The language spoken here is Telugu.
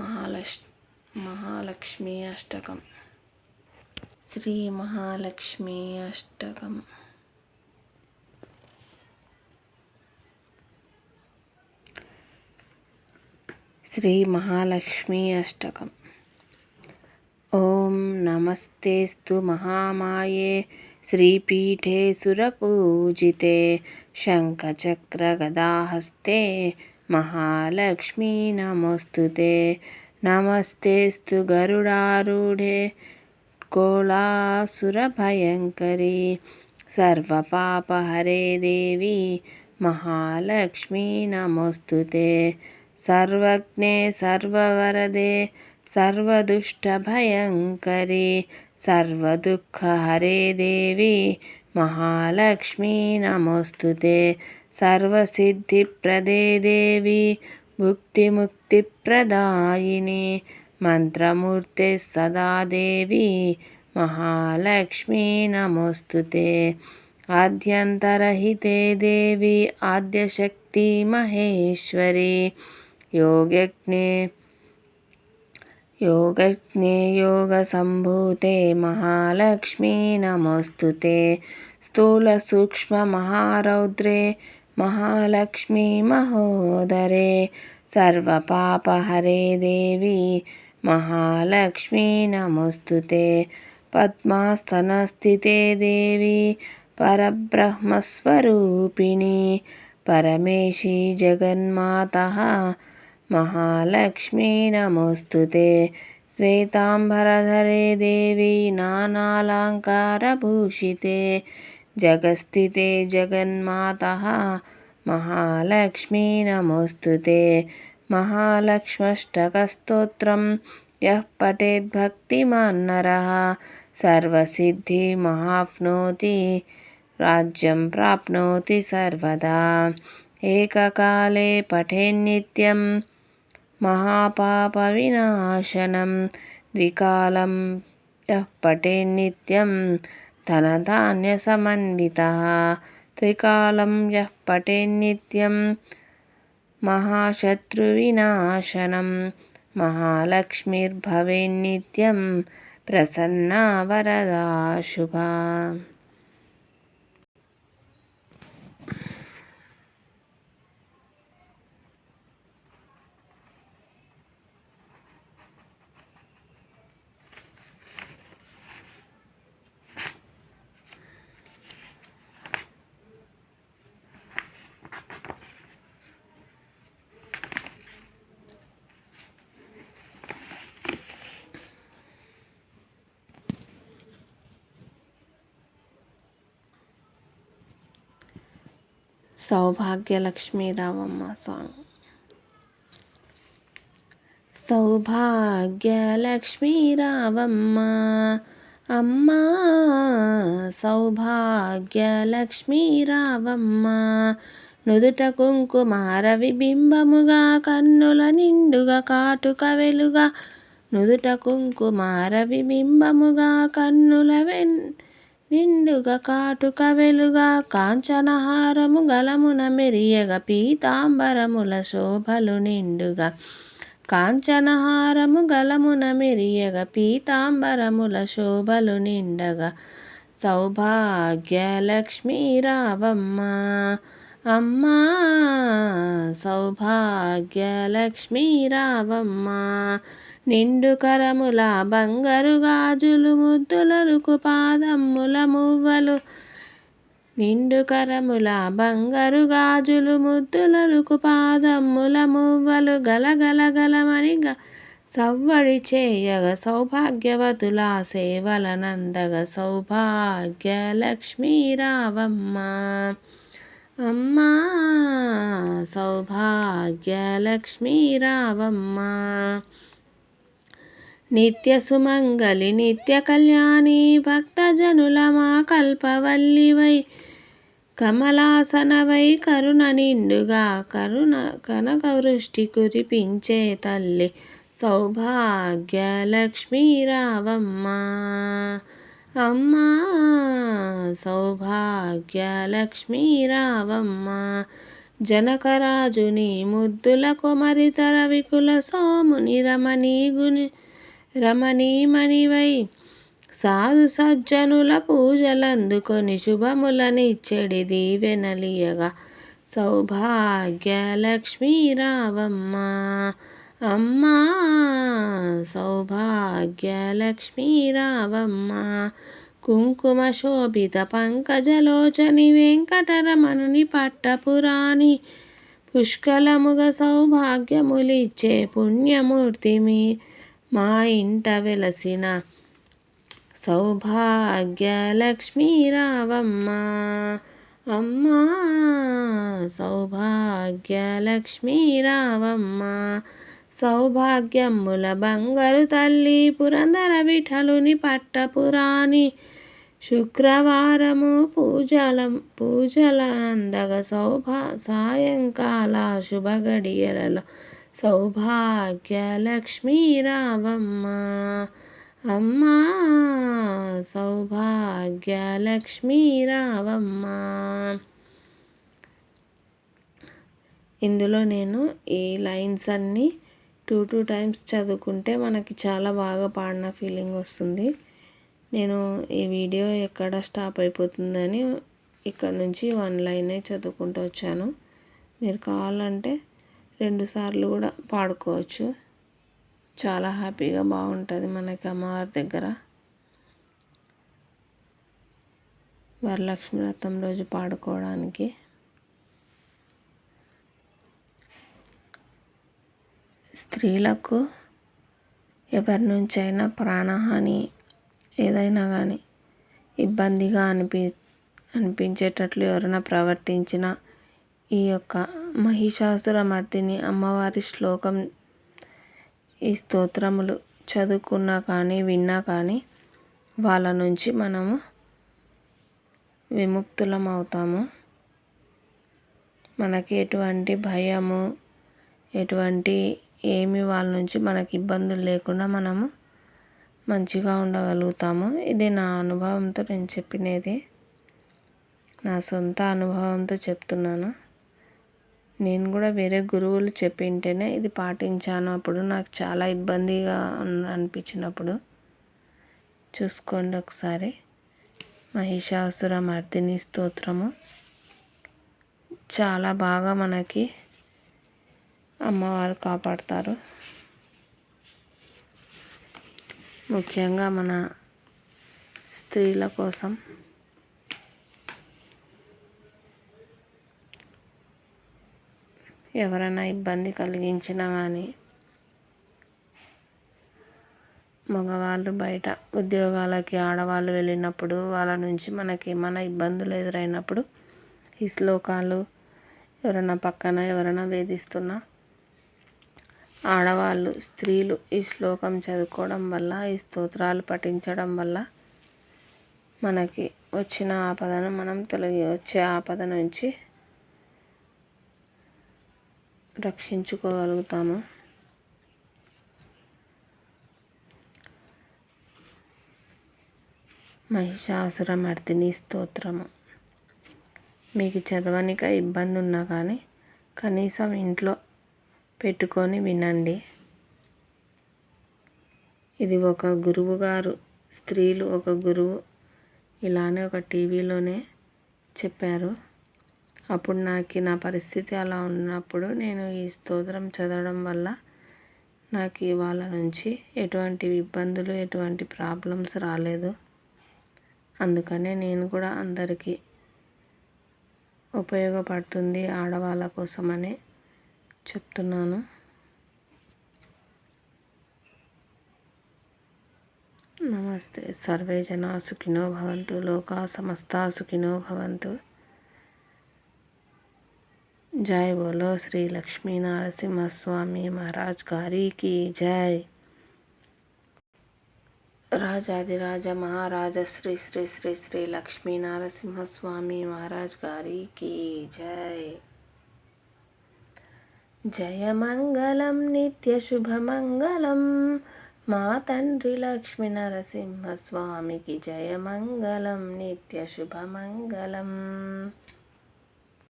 మహాలక్ష్ మహాలక్ష్మి అష్టకం. శ్రీ మహాలక్ష్మి అష్టకం. శ్రీ మహాలక్ష్మి అష్టకం. ఓం నమస్తేస్తు మహామాయే శ్రీపీఠే సురపూజితే శంఖచక్రగదాహస్తే మహాలక్ష్మీ నమస్తుతే నమస్తేస్తు గరుడారూఢే కోలాసురభయంకరీ సర్వపాపహరే దేవి మహాలక్ష్మీ నమస్తుతే సర్వజ్ఞే సర్వవరదే సర్వదుష్టభయంకరీ సర్వదుఃఖహరే దేవి మహాలక్ష్మీ నమోస్తుతే సర్వసిద్ధిప్రదే దేవి భుక్తిముక్తిప్రదాయిని. మంత్రమూర్తి సదా దేవి మహాలక్ష్మీ నమోస్తుతే. ఆద్యంతరహితే దేవి ఆద్యశక్తి మహేశ్వరి. యోగజ్ఞే योगज्ञे योगज्ञे योगसम्भूते महालक्ष्मी नमोऽस्तु ते स्थूलसूक्ष्ममहारौद्रे महालक्ष्मी महोदरे सर्वपापहरे देवी महालक्ष्मी नमोऽस्तु ते पद्मास्तनस्थिते देवी परब्रह्मस्वरूपिणी परमेशी जगन्मातः महालक्ष्मी नमोऽस्तु ते श्वेताम्बरधरे देवी नानालङ्कारभूषिते जगस्थिते जगन्मातः महालक्ष्मी नमोऽस्तु ते महालक्ष्मष्टकस्तोत्रं यः पठेद्भक्तिमान्नरः सर्वसिद्धिमहाप्नोति राज्यं प्राप्नोति सर्वदा एककाले पठेन्नित्यं మహాపాప వినాశనం ద్వికాలం యః పటే నిత్యం ధనధాన్య సమన్విత త్రికాలం యః పటే నిత్యం మహాశత్రువినాశనం. మహాలక్ష్మిర్భవేన్నిత్యం ప్రసన్నా వరదా శుభా. రావమ్మ సాంగ్. సౌభాగ్యలక్ష్మీరావమ్మ అమ్మా సౌభాగ్యలక్ష్మీ రావమ్మ నుదుట కుంకుమార విబింబముగా కన్నుల నిండుగా కాటుక వెలుగా నుదుట కుంకుమార విబింబముగా కన్నుల వెన్ నిండుగా కాటుక వెలుగా కాంచనహారము గలమున మెరియగ పీతాంబరముల శోభలు నిండుగా. కాంచనహారము గలమున మెరియగ పీతాంబరముల శోభలు నిండగా. సౌభాగ్యలక్ష్మీ రావమ్మ అమ్మా సౌభాగ్యలక్ష్మీ రావమ్మ. నిండు కరముల బంగారు గాజులు ముద్దులకు పాదమ్ముల మువ్వలు. నిండు కరముల బంగారు గాజులు ముద్దులకు పాదమ్ముల మువ్వలు. గలగల గలమని సవ్వడి చేయగ సౌభాగ్యవతుల సేవలనందగ సౌభాగ్య లక్ష్మీ రావమ్మ. అమ్మా సౌభాగ్యలక్ష్మీ రావమ్మ. నిత్య సుమంగళి నిత్య కళ్యాణి భక్తజనుల మా కల్పవల్లివై. కమలాసనవై కరుణ నిండుగా కరుణ కనక వృష్టి కురిపించే తల్లి సౌభాగ్య లక్ష్మీ రావమ్మ. అమ్మా సౌభాగ్య లక్ష్మీ రావమ్మ జనకరాజుని ముద్దుల కొమరితర తరవికుల సోముని రమణీగుని రమణీమణివై సాధు సజ్జనుల పూజలందుకొని శుభములనిచ్చెడి దీవెనలియగా. సౌభాగ్యలక్ష్మీ రావమ్మ అమ్మా సౌభాగ్యలక్ష్మీ రావమ్మ. కుంకుమ శోభిత పంకజలోచని వెంకటరమణుని పట్టపురాణి. పుష్కలముగ సౌభాగ్యములిచ్చే పుణ్యమూర్తి మీ మా ఇంట వెలసిన సౌభాగ్యలక్ష్మీ రావమ్మ. అమ్మా సౌభాగ్యలక్ష్మీ రావమ్మ. సౌభాగ్యముల బంగారు తల్లి పురందర విఠలుని పట్టపురాణి. శుక్రవారము పూజల పూజలందగ సౌభా సాయంకాల శుభగడియలలో సౌభాగ్యలక్ష్మీ రావమ్మ. అమ్మా సౌభాగ్యలక్ష్మీ రావమ్మ. ఇందులో నేను ఈ లైన్స్ అన్నీ టూ టూ టైమ్స్ చదువుకుంటే మనకి చాలా బాగా పాడిన ఫీలింగ్ వస్తుంది. నేను ఈ వీడియో ఎక్కడ స్టాప్ అయిపోతుందని ఇక్కడ నుంచి వన్ లైనే చదువుకుంటూ వచ్చాను. మీరు కావాలంటే రెండు సార్లు కూడా పాడుకోవచ్చు. చాలా హ్యాపీగా బాగుంటుంది మనకి అమ్మవారి దగ్గర. వరలక్ష్మి వ్రతం రోజు పాడుకోవడానికి. స్త్రీలకు ఎవరి నుంచైనా ప్రాణహాని ఏదైనా కానీ ఇబ్బందిగా అనిపి అనిపించేటట్లు ఎవరైనా ప్రవర్తించిన ఈ యొక్క మహిషాసురమర్దిని అమ్మవారి శ్లోకం ఈ స్తోత్రములు చదువుకున్నా కానీ విన్నా కానీ వాళ్ళ నుంచి మనము విముక్తులం అవుతాము మనకి ఎటువంటి భయము ఎటువంటి ఏమి వాళ్ళ నుంచి మనకి ఇబ్బందులు లేకుండా మనము మంచిగా ఉండగలుగుతాము. ఇది నా అనుభవంతో నేను చెప్పినది. నా సొంత అనుభవంతో చెప్తున్నాను. నేను కూడా వేరే గురువులు చెప్పింటేనే ఇది పాటించాను అప్పుడు. నాకు చాలా ఇబ్బందిగా అనిపించినప్పుడు. చూసుకోండి ఒకసారి. మహిషాసుర మర్దిని స్తోత్రము. చాలా బాగా మనకి అమ్మవారు కాపాడుతారు. ముఖ్యంగా మన స్త్రీల కోసం. ఎవరైనా ఇబ్బంది కలిగించినా కానీ మగవాళ్ళు బయట ఉద్యోగాలకి ఆడవాళ్ళు వెళ్ళినప్పుడు వాళ్ళ నుంచి మనకి ఏమైనా ఇబ్బందులు ఎదురైనప్పుడు ఈ శ్లోకాలు ఎవరైనా పక్కన ఎవరైనా వేధిస్తున్నా ఆడవాళ్ళు స్త్రీలు ఈ శ్లోకం చదువుకోవడం వల్ల ఈ స్తోత్రాలు పఠించడం వల్ల మనకి వచ్చిన ఆపదను మనం తొలగి వచ్చే ఆపద నుంచి రక్షించుకోగలుగుతాము. మహిషాసుర మర్దిని స్తోత్రము. మీకు చదవనిక ఇబ్బంది ఉన్నా కానీ కనీసం ఇంట్లో పెట్టుకొని వినండి. ఇది ఒక గురువు గారు స్త్రీలు ఒక గురువు ఇలానే ఒక టీవీలోనే చెప్పారు. అప్పుడు నాకు నా పరిస్థితి అలా ఉన్నప్పుడు నేను ఈ స్తోత్రం చదవడం వల్ల నాకు ఇవాళ నుంచి ఎటువంటి ఇబ్బందులు ఎటువంటి ప్రాబ్లమ్స్ రాలేదు. అందుకనే నేను కూడా అందరికీ ఉపయోగపడుతుంది ఆడవాళ్ళ కోసమని చెప్తున్నాను నమస్తే సర్వే జనా సుఖినో భవంతు లోకా సమస్త సుఖినో భవంతు జై బోలో శ్రీ లక్ష్మీ నరసింహస్వామి మహారాజ్ గారికి జై రాజాదిరాజ మహారాజ శ్రీ శ్రీ శ్రీ శ్రీ లక్ష్మీ నరసింహస్వామి మహారాజ్ గారికి జై జయమంగళం నిత్యశుభమంగళం మా తండ్రి లక్ష్మీ నరసింహస్వామికి జయమంగళం నిత్యశుభమంగళం